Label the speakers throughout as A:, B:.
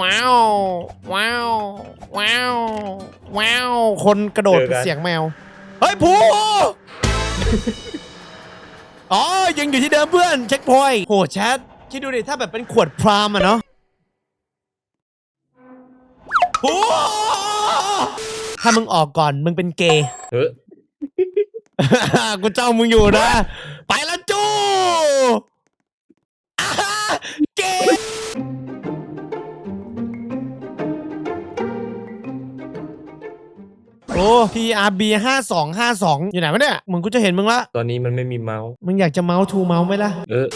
A: ว้าวว้าวว้าวว้าว คนกระโดด
B: เจอกัน
A: เสียงแมว เฮ้ยผูอ๋อ ยังอยู่ที่เดิมเพื่อนเช็คพอยต์โหแชทคิดดูดิถ้าแบบเป็นขวดพรามอะเนาะผูถ้ามึงออกก่อนมึงเป็นเกย์
B: เฮ้ย
A: กูเจ้ามึงอยู่นะ ไปแล้วจู้อ่าเกย์ PRB 5252 อยู่ไหนวะเนี่ย มึงกูจะเห็นมึงละ
B: ตอนนี้มันไม่มีเมาส์
A: มึงอยากจะเมาส์ทูเมาส์ไหมล่ะ
B: เออ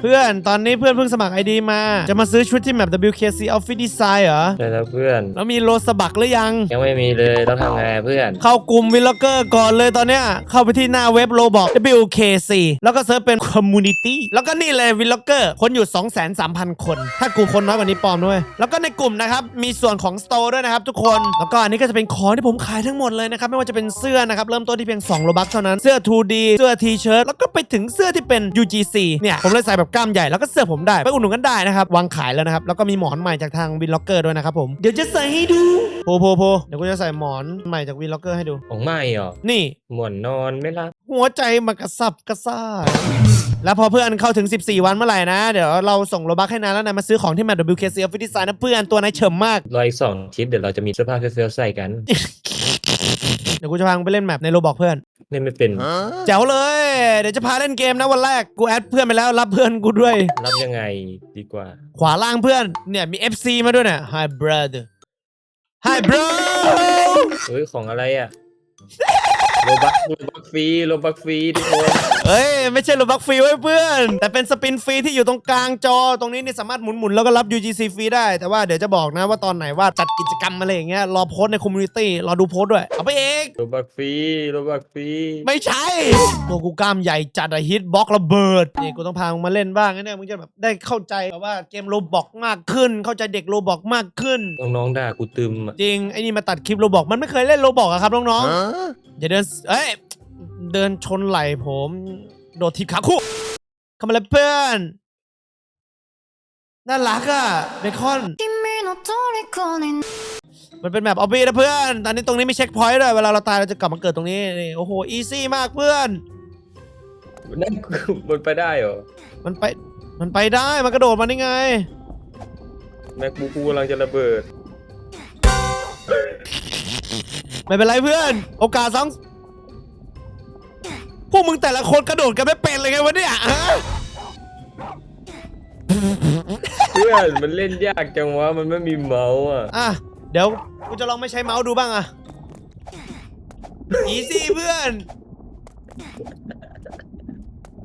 A: เพื่อนตอนนี้เพื่อนเพิ่งสมัคร ID มา จะมาซื้อชุดที่แมป WKC Office Design เหรอ
B: ได้แล้วเพื่อน
A: แล้วมีโลสบักหรือยัง
B: ยังไม่มีเลยต้องทำไงเพื่อน
A: เข้ากลุ่มวิลล็อกเกอร์ก่อนเลยตอนเนี้ยเข้าไปที่หน้าเว็บโลบอก WKC แล้วก็เซิร์ชเป็น Community แล้วก็นี่เลยวิลล็อกเกอร์คนอยู่ 2,300,000คน ถ้ากลุ่มคนน้อยกว่านี้ปลอมด้วย แล้วก็ในกลุ่มนะครับมีส่วนของ Store ด้วยนะครับทุกคนแล้วก็อันนี้ก็จะเป็นของที่ผมขายทั้งหมดเลยนะครับไม่ว่าจะเป็นเสื้อนะครับเริ่มต้นที่เพียง2โลบัคเท่านั้นเสื้อ 2D เสื้อ T-shirt แล้วก็ไปถึงเสื้อที่เป็น UGC เนี่ยผมเลยใส่แบบกล้ามใหญ่แล้วก็เสื้อผมได้ไปอุดหนุนกันได้นะครับวางขายแล้วนะครับแล้วก็มีหมอนใหม่จากทางวินล็อกเกอร์ด้วยนะครับผมเดี๋ยวจะใส่ให้ดูโพโพโพเดี๋ยวกูจะใส่หมอนใหม่จากวินล็อกเกอร์ให้ดู
B: ของไม่เหรอ
A: นี่
B: หมอนนอนไม่รับ
A: หัวใจมันกระสับกระส่ายแล้วพอเพื่อนเข้าถึง 14 วันเมื่อไหร่นะ เดี๋ยวเราส่งโลบักให้นายแล้วนายมาซื้อของที่แม WKC Office Design นะเพื่อนตัวนายเฉิมมาก
B: รออีกสองอาทิตย์เดี๋ยวเราจะมีเสื้อผ้าเฟี้ยวๆใส่กัน
A: เดี๋ยวกูจะพามึงไปเล่นแมปในโลบอกเพื่อน
B: เล่นไม่เป็น
A: แจ๋วเลย เดี๋ยวจะพาเล่นเกมนะวันแรก กูแอดเพื่อนไปแล้วรับเพื่อนกูด้วย
B: รับยังไงดีกว่า
A: ขวาล่างเพื่อน เนี่ยมี FC มาด้วยเนี่ย Hi brother Hi bro
B: เฮ้ยของอะไรอะ โลบักโลบักฟรีโลบักฟรีทุกคน
A: เอ้ยไม่ใช่โลบักฟรีไว้ยเพื่อน แต่เป็นสปินฟรีที่อยู่ตรงกลางจอตรงนี้นี่สามารถหมุนๆแล้วก็รับ UGC ฟรีได้ แต่ว่าเดี๋ยวจะบอกนะว่าตอนไหนว่าจัดกิจกรรมอะไรอย่างเงี้ยรอโพสต์ในคอมมูนิตี้รอดูโพสต์ด้วย เอาไปเอง
B: โลบักฟรีโลบักฟรี
A: ไม่ใช่ตัวกูกล้ามใหญ่จัดอะฮิตบล็อกระเบิดนี่กูต้องพามึงมาเล่นบ้างนะเนี่ยมึงจะแบบได้เข้าใจแบบว่าเกมโลบอกมากขึ้น เข้าใจเด็กโลบอกมากขึ้น
B: น้องๆด่ากูตึมอะ
A: จริงไอ้นี่มาตัดคลิปโลบอกมันไม่เคยเล่นโลบอกอะครับน้องๆอย่าเดินเอ้ยเดินชนไหล่ผม โดดถีบขาคู่เำอะไรเพื่อนน่ารักอะเบคอน มันเป็นแบบออบบี้นะเพื่อน ตอนนี้ตรงนี้ไม่เช็คพอยต์เลยเวลาเราตายเราจะกลับมาเกิดตรงนี้นโอ้โห อีซี่มากเพื่อน
B: นั่นมันไปได้เหรอ
A: มันไป มันไปได้ มันกระโดดมาได้ไง
B: แม็กบูกูกำลังจะระเบิด
A: ไม่เป็นไรเพื่อน โอกาสสอง วกมึงแต่ละคนกระโดดกันไม่เป็นเลยไงวะเนี่ยฮะ
B: เพื่อนมันเล่นยากจังวะมันไม่มีเมาส์อะ
A: อะเดี๋ยวกูจะลองไม่ใช้เมาส์ดูบ้างอะอีซี่เพื่อน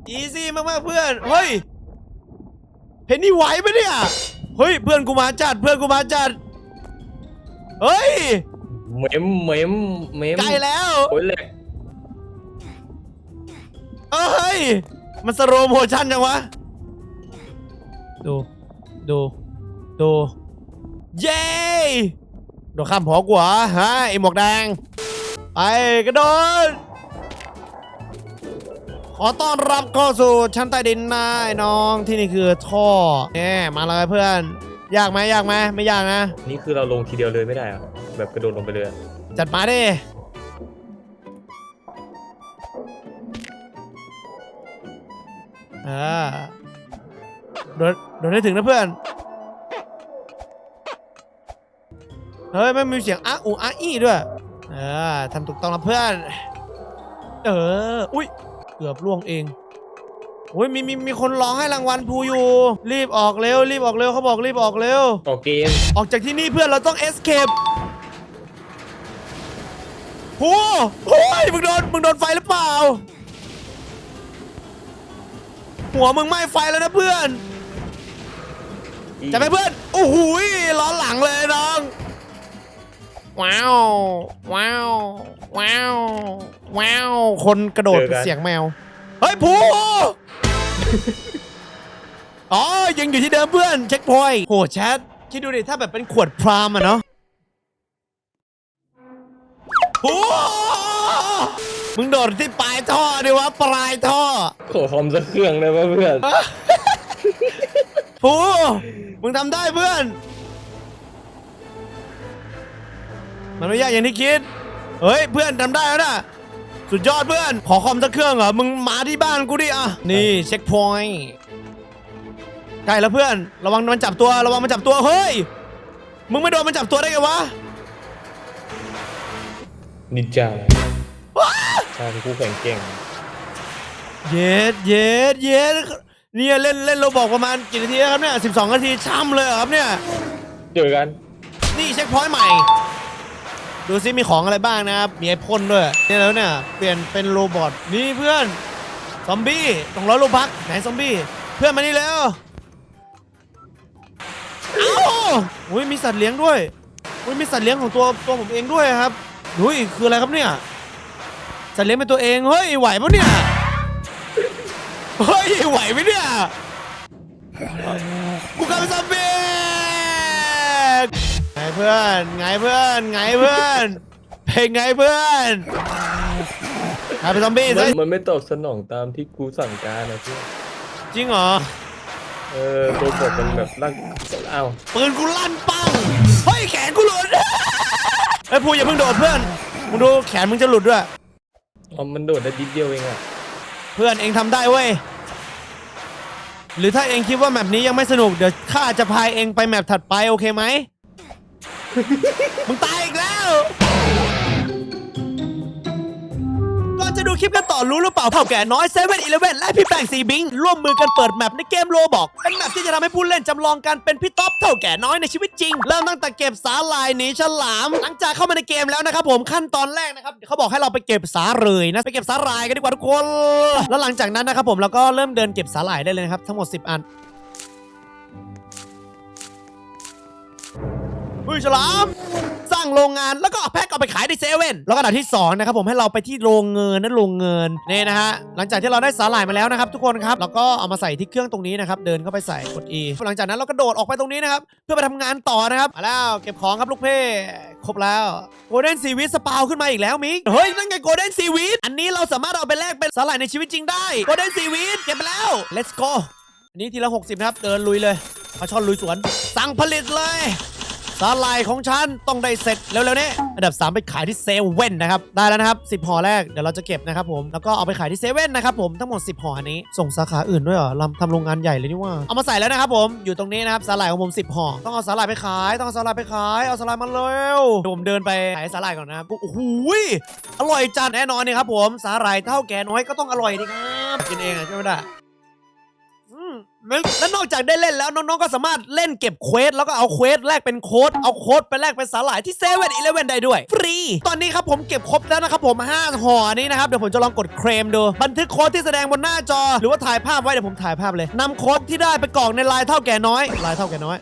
A: อีซี่มากๆเพื่อนเฮ้ยเห็นนี่ไหวปะเนี่ยเฮ้ยเพื่อนกูมาจัดเพื่อนกูมาจัดเฮ้ย
B: เมมเมมเมม
A: ใกล้แล้ว
B: โอ้ยแหลก
A: เอ้ย มันสโลโมชั่นจังวะ ดู ดู ดู เย้โดดข้ามหอกว่าฮะไอหมวกแดง ไปกระโดด ขอต้อนรับเข้าสู่ชั้นใต้ดินนะไอ้น้องที่นี่คือท่อแน่มาเลยเพื่อน ยากไหมยากไหมไม่ยากนะ
B: นี่คือเราลงทีเดียวเลยไม่ได้เหรอแบบกระโดดลงไปเลยอะ
A: จัดมาดิ อ่าโดนโดนได้ถึงนะเพื่อน เฮ้ยไม่มีเสียงอ้าอูอ้าอี้ด้วยเออทำถูกต้องแล้วเพื่อน เออ อุ้ยเกือบล่วงเองโอ้ยมีมีมีคนร้องให้รางวัลภูอยู่ รีบออกเร็ว รีบออกเร็วเขาบอกรีบออกเร็ว
B: ออกเกม
A: ออกจากที่นี่เพื่อนเราต้อง escape โหโอ้ยมึงโดนมึงโดนไฟหรือเปล่า หัวมึงไหม้ไฟแล้วนะเพื่อน จะไปเพื่อนโอ้โหยล้อหลังเลยน้อง ว้าว ว้าว ว้าว ว้าว คนกระโดดเป็นเสียงแมว เฮ้ยผูอ๋อ ยังอยู่ที่เดิมเพื่อนเช็คพอยต์โหแชทคิดดูดิถ้าแบบเป็นขวดพรามอะเนาะโอ้ มึงโดดที่ปลายท่อดิวะปลายท่อ
B: ขอคอมสักเครื่องได้ไหมเพื่อน
A: ผูมึงทำได้เพื่อน มันไม่ยากอย่างที่คิด เฮ้ยเพื่อนทำได้แล้วนะสุดยอดเพื่อน ขอคอมสักเครื่องเหรอ มึงมาที่บ้านกูดิอะ นี่เช็คพอยต์ใกล้แล้วเพื่อน ระวังมันจับตัว ระวังมันจับตัว เฮ้ย มึงไม่โดนมันจับตัวได้ไงวะ
B: นินจาชาเป็นคู่แข่งเก่ง
A: เย็ดเย็ดเย็ดเนี่ยเล่นเล่นเราบอกประมาณกี่นาทีแล้วครับเนี่ยสิบสองนาทีช่ำเลยเหรอครับเนี่ย
B: เจอกัน
A: นี่เช็คพอยต์ใหม่ ดูซิมีของอะไรบ้างนะครับ มีไอพ่นด้วยนี่แล้วเนี่ยเปลี่ยนเป็นโรบอทนี่เพื่อนซอมบี้ต้องร้อยโลบักไหนซอมบี้เพื่อนมานี่แล้วเอ้าอุ้ยมีสัตว์เลี้ยงด้วยอุ้ยมีสัตว์เลี้ยงของตัวตัวผมเองด้วยครับอุ้ยคืออะไรครับเนี่ย สัตว์เลี้ยงเป็นตัวเอง เฮ้ย ไหวปะเนี่ย เฮ้ย ไหวไหมเนี่ย กูกลายเป็นซอมบี้ไงเพื่อน ไงเพื่อน ไงเพื่อนเป็นไงเพื่อนกลายเป็นซอมบี้
B: มั
A: ซะ
B: นมันไม่ตอบสนองตามที่กูสั่งการนะเพื่อน
A: จริงเหรอ
B: เออตัวบทมันแบบร่างอ้าว
A: ปืนกูลั่นปัง เฮ้ย แขนกูหลุด เฮ้ยพูอย่าเพิ่งโดดเพื่อน มึงดูแขนมึงจะหลุดด้วย
B: เอมันโดดได้ดิดเดียวเองอะ
A: เพื่อนเองทำได้เว้ย หรือถ้าเองคิดว่าแมปนี้ยังไม่สนุก เดี๋ยวข้าจะพายเองไปแมปถัดไปโอเคไหม มึงตายอีกแล้ว ดูคลิปกันต่อรู้หรือเปล่าเท่าแก่น้อยเซเว่นอีเลเว่นและพี่แปงซีบิงร่วมมือกันเปิดแมปในเกมโลบอกเป็นแมปที่จะทำให้ผู้เล่นจำลองการเป็นพี่ท็อปเท่าแก่น้อยในชีวิตจริง เริ่มตั้งแต่เก็บสาลายหนีฉลาม หลังจากเข้ามาในเกมแล้วนะครับผมขั้นตอนแรกนะครับเขาบอกให้เราไปเก็บสาเรยนะไปเก็บสาหร่ายกันดีกว่าทุกคน แล้วหลังจากนั้นนะครับผมเราก็เริ่มเดินเก็บสาหร่ายได้เลยนะครับทั้งหมด 10 อันเฮ้ยฉลามางโรงงาน แล้วก็เอาแพ็คเอาไปขายในเซเว่นแล้วก็อันดับที่2นะครับผมให้เราไปที่โรงเงินนั่นโรงเงินนี่นะฮะหลังจากที่เราได้สาหร่ายมาแล้วนะครับทุกคนครับเราก็เอามาใส่ที่เครื่องตรงนี้นะครับเดินเข้าไปใส่กด E หลังจากนั้นเราก็โดดออกไปตรงนี้นะครับเพื่อไปทำงานต่อนะครับมาแล้วเก็บของครับลูกเพ่ครบแล้วโกลเด้นซีวิตสปาวขึ้นมาอีกแล้วมิกเฮ้ยนั่นไงโกลเด้นซีวิตอันนี้เราสามารถเอาไปแลกเป็นสาหร่ายในชีวิตจริงได้โกลเด้นซีวิตเก็บไปแล้ว let's go อันนี้ทีละ 60 นะครับ เดินลุยเลยปลาช่อนลุยสวน สั่งผลิตเลย สาลายของฉันต้องได้เสร็จเร็วๆนี้อันดับ 3 ไปขายที่เซเว่นนะครับ ได้แล้วนะครับ 10ห่อแรกเดี๋ยวเราจะเก็บนะครับผม แล้วก็เอาไปขายที่เซเว่นนะครับผมทั้งหมด 10ห่ออันนี้ ส่งสาขาอื่นด้วยเหรอลำทำโรงงานใหญ่เลยนี่ว่า เอามาใส่แล้วนะครับผม อยู่ตรงนี้นะครับสาหร่ายของผม 10ห่อ ต้องเอาสาหร่ายไปขาย ต้องเอาสาหร่ายไปขาย เอาสาหร่ายมาเร็วเดี๋ยวผมเดินไปขายสาหร่ายก่อนนะครับ โอ้โหอร่อยจัดแน่นอนเนี่ยครับผม สาหร่ายเท่าแก่น้อยก็ต้องอร่อยดีครับ กินเองอะใช่ไหมล่ะ แล้วนอกจากได้เล่นแล้วน้องๆก็สามารถเล่นเก็บเควสแล้วก็เอาเควสแลกเป็นโค้ดเอาโค้ดไปแลกเป็นสาหร่ายที่เซเว่นอีเลเว่นได้ด้วย ฟรี ตอนนี้ครับผมเก็บครบแล้วนะครับผม5ห่อนี้นะครับเดี๋ยวผมจะลองกดเคลมดู บันทึกโค้ดที่แสดงบนหน้าจอ หรือว่าถ่ายภาพไว้เดี๋ยวผมถ่ายภาพเลยนำโค้ดที่ได้ไปกรอกในไลน์เท่าแก่น้อยไลน์เท่าแก่น้อย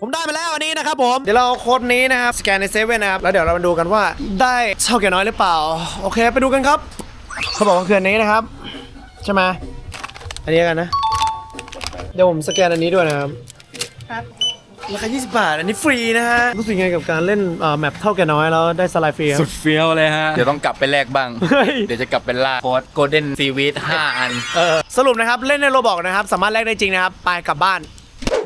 A: ผมได้มาแล้วอันนี้นะครับผม เดี๋ยวเราเอาโค้ดนี้นะครับสแกนในเซเว่นนะครับ แล้วเดี๋ยวเรามาดูกันว่าได้เท่าแก่น้อยหรือเปล่า โอเค ไปดูกันครับ เขาบอกว่าเคืออันนี้นะครับ ใช่ไหมอันนี้กันนะ เดี๋ยวผมสแกนอันนี้ด้วยนะครับราคา 20 บาท อันนี้ฟรีนะฮะ รู้สึกไงกับการเล่นเอ่อแมปเท่าแก่น้อยแล้วได้สไลด์ฟรีครับ
C: สุดเฟี้ยวเลยฮะ เดี๋ยวต้องกลับไปแลกบ้าง
A: เฮ้ย
C: เดี๋ยวจะกลับไปล่าโค้ดโกลเด้นซีวีด5อัน
A: เออสรุปนะครับ เล่นในโรบอกนะครับ สามารถแลกได้จริงนะครับ ไปกลับบ้าน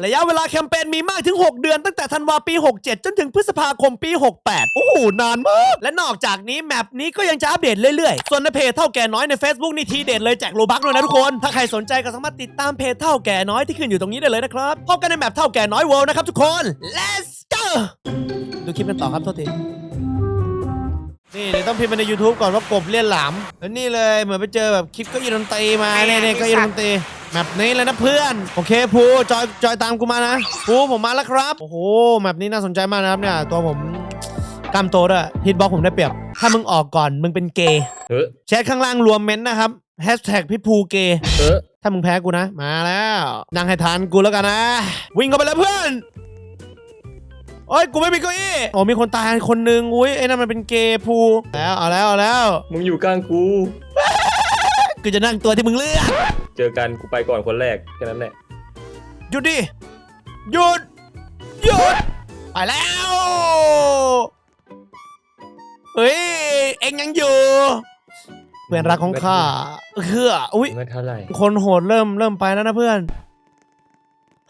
A: ระยะเวลาแคมเปญมีมากถึง 6 เดือนตั้งแต่ธันวาปี 67 จนถึงพฤษภาคมปี 68 โอ้โห นานมาก และนอกจากนี้แมปนี้ก็ยังจะอัปเดตเรื่อยๆ ส่วนในเพจเท่าแก่น้อยใน Facebook นี่ทีเด็ดเลยแจกโลบักด้วยนะทุกคน ถ้าใครสนใจก็สามารถติดตามเพจเท่าแก่น้อยที่ขึ้นอยู่ตรงนี้ได้เลยนะครับ พบกันในแมปเท่าแก่น้อยเวิลด์นะครับทุกคน let's go ดูคลิปกันต่อครับโทษทีนี่เดี๋ยวต้องพิมพ์ไปใน YouTube ก่อนว่ากบเลี่ยนหลามแล้วนี่เลยเหมือนไปเจอแบบคลิปเก็ยีดนตรีมาเนี่ยเนี่ยเก็ยีดนตรี แมปนี้เลยนะเพื่อน โอเคภูจอยจอยตามกูมานะภูผมมาแล้วครับ โอ้โหแมปนี้น่าสนใจมากนะครับเนี่ย ตัวผมกล้ามโตด้วยฮิตบ็อกผมได้เปรียบ ถ้ามึงออกก่อนมึงเป็นเกย์
B: เฮ้ย
A: แชทข้างล่างรวมเม้นต์นะครับแฮชแท็กพี่ภูเกย์
B: เฮ้ย
A: ถ้ามึงแพ้กูนะ มาแล้วนั่งให้ทานกูแล้วกันนะ วิ่งเข้าไปเลยเพื่อนโอ้ยกูไม่มีเก้าอี้โอ้มีคนตายคนหนึ่งอุ้ยไอ้นั่นมันเป็นเกย์ภูแล้วเอาแล้วเอาแล้ว
B: มึงอยู่กลางกู
A: กูจะนั่งตัวที่มึงเลือก
B: เจอกันกูไปก่อนคนแรกแค่นั้นแหละ
A: หยุดดิหยุดหยุดไปแล้วเฮ้ยเอ็งยังอยู่เพื่อนรักของข้าเคืออุ้ย
B: ไม่เท่าไหร่
A: คนโหดเริ่มเริ่มไปแล้วนะเพื่อน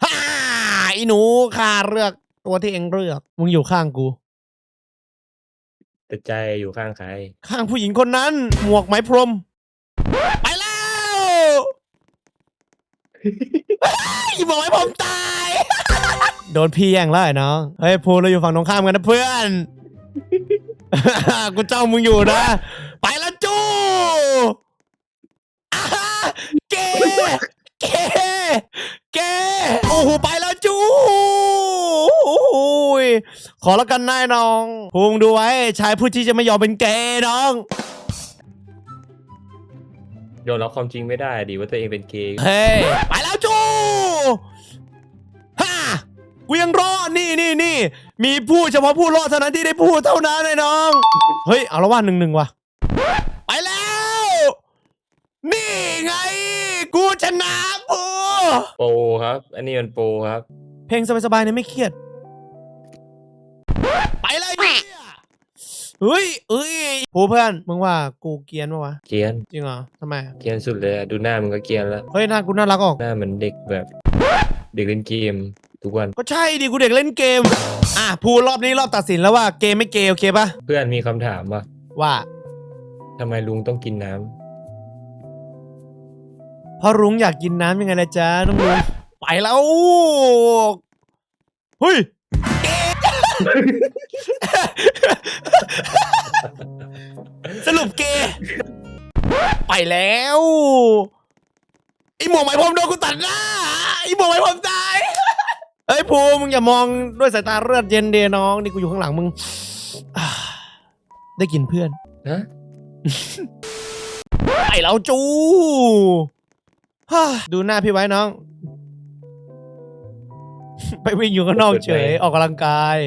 A: ฮ่าอีหนูข้าเลือกตัวที่เอ็งเลือกมึงอยู่ข้างกู
B: แต่ใจอยู่ข้างใคร
A: ข้างผู้หญิงคนนั้น หมวกไหมพรม ไปแล้วอีหมวกไหมพรมตาย โดนพี่แย่งแล้วไอ้น้อง เฮ้ยพูเราอยู่ฝั่งตรงข้ามกันนะเพื่อน กูเจ้ามึงอยู่นะ ไปแล้วจู้อ่าเกเกเกโอ้โหไปแล้วจู้โอ้โหขอแล้วกันนายน้องพุงดูไว้ชายผู้ที่จะไม่ยอมเป็นเกย์น้อง
B: ยอมรับความจริงไม่ได้ดิว่าตัวเองเป็นเกย์
A: เฮ้ยไปแล้วจูฮ่ากูยังรอดนี่นี่นี่มีผู้เฉพาะผู้รอดเท่านั้นที่ได้พูดเท่านั้นเลยน้อง เฮ้ย เอาละว่าหนึ่งหนึ่งว่ะ ไปแล้ว นี่ไง กูชนะปู
B: โปรครับ อันนี้มันโปรครับ
A: เพลงสบายๆเนี่ยไม่เครียดไปเลยเหี้ย เฮ้ยเอ้ยผู้เพื่อนมึงว่ากูเกรียนปะวะ
B: เกรียน
A: จริงเหรอทำไม
B: เกรียนสุดเลยอะดูหน้ามันก็เกรียนแล้ว
A: เฮ้ยหน้ากูน่ารักออก
B: หน้าเหมือนเด็กแบบ เด็กเล่นเกมทุกวัน
A: ก็ใช่ดิกูเด็กเล่นเกม อะพูรอบนี้รอบตัดสินแล้วว่าเกมไม่เกมโอเคปะ
B: เพื่อนมีคำถามว่า
A: ว่า
B: ทำไมลุงต้องกินน้ำ
A: เพราะรุ้งอยากกินน้ำยังไงล่ะจ๊ะน้องรุ้งไปแล้ว เฮ้ย สรุปเกย์ไปแล้วไอหมวกไหมพรมโดนกูตัดหน้าไอหมวกไหมพรมตายเฮ้ยภูมึงอย่ามองด้วยสายตาเลือดเย็นเดน้องนี่กูอยู่ข้างหลังมึงอ่าได้กินเพื่อน
B: ฮะ
A: ไปแล้วจูฮ่าดูหน้าพี่ไว้น้อง ไปวิ่งอยู่ข้างนอกเฉย ออกกำลังกาย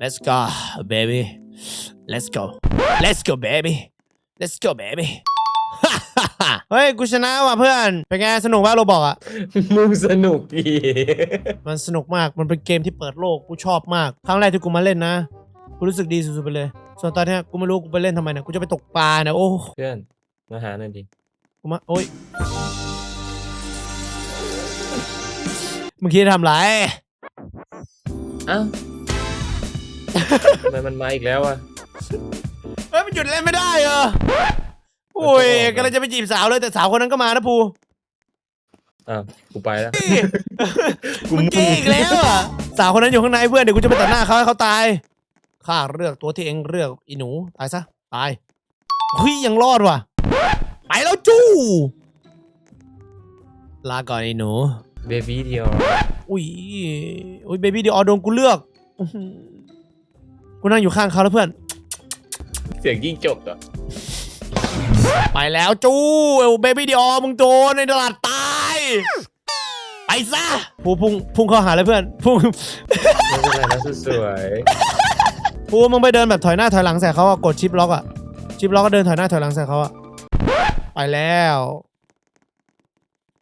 A: let's go baby let's go let's go baby let's go baby เฮ้ย กูชนะว่ะเพื่อน เป็นไง สนุกป่ะโรบอกอะ
B: มึงสนุกดี
A: มันสนุกมาก มันเป็นเกมที่เปิดโลก กูชอบมาก ครั้งแรกที่กูมาเล่นนะ กูรู้สึกดีสุดๆไปเลย ส่วนตอนเนี้ยกูไม่รู้กูไปเล่นทำไมเนี่ย กูจะไปตกปลาเนี่ยโอ้
B: เพื่อน มาหาหน่อยดิ
A: กูมา โอ้ยเมื่อกี้ทำไร
B: อ้าว ทำไมมันมาอีกแล้วอะ
A: เฮ้ยมันหยุดเล่นไม่ได้เหรอโอ้ยกำลังจะไปจีบสาวเลยแต่สาวคนนั้นก็มานะภู
B: อ้าวกูไปแล้ว
A: มึงเก่งอีกแล้วอะสาวคนนั้นอยู่ข้างในเพื่อนเดี๋ยวกูจะไปตัดหน้าเขาให้เขาตายข้าเลือกตัวที่เองเลือกอีหนูตายซะตายเฮ้ยยังรอดว่ะ ไปแล้วจู้ลาก่อนไอ้หนู
B: เบบี้เดียว
A: อุ้ยอุ้ยเบบี้เดียวอโดนกูเลือกอื้อหือ กูนั่งอยู่ข้างเขาแล้วเพื่อน
B: เสียงยิ่งจบอะ
A: ไปแล้วจู้เอวเบบี้เดียวมึงโดนในตลาดตาย ไปซะพูพุ่งพุ่งเข้าหาเลยเพื่อน พุ่ง
B: ไม่เป็นไรนะสุดสวย
A: พูมึงไปเดินแบบถอยหน้าถอยหลังใส่เขาอะกดชิปล็อกอะชิปล็อกก็เดินถอยหน้าถอยหลังใส่เขาอะไปแล้ว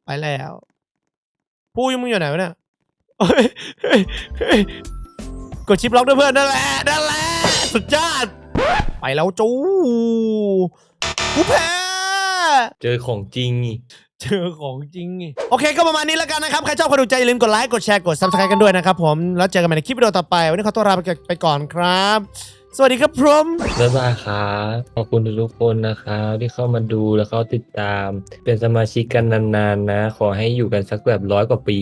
A: ไปแล้วพูยังมึงอยู่ไหนวะเนี่ย กดชิปล็อกด้วยเพื่อนนั่นแหละนั่นแหละสุดยอดไปแล้วจูกูแพ้
B: เจอของจริงอีก
A: เจอของจริงนี่โอเคก็ประมาณนี้แล้วกันนะครับ ใครชอบใครดูใจอย่าลืมกดไลค์ กดแชร์ กด subscribe กันด้วยนะครับผม แล้วเจอกันใหม่ในคลิปวิดีโอต่อไป วันนี้ขอตัวลาไปไปก่อนครับ สวัสดีครับพรหม
B: บ๊ายบายครับ ขอบคุณทุกๆคนนะครับที่เข้ามาดูแล้วเข้าติดตาม เป็นสมาชิกกันนานๆนะ ขอให้อยู่กันสักแบบร้อยกว่าปี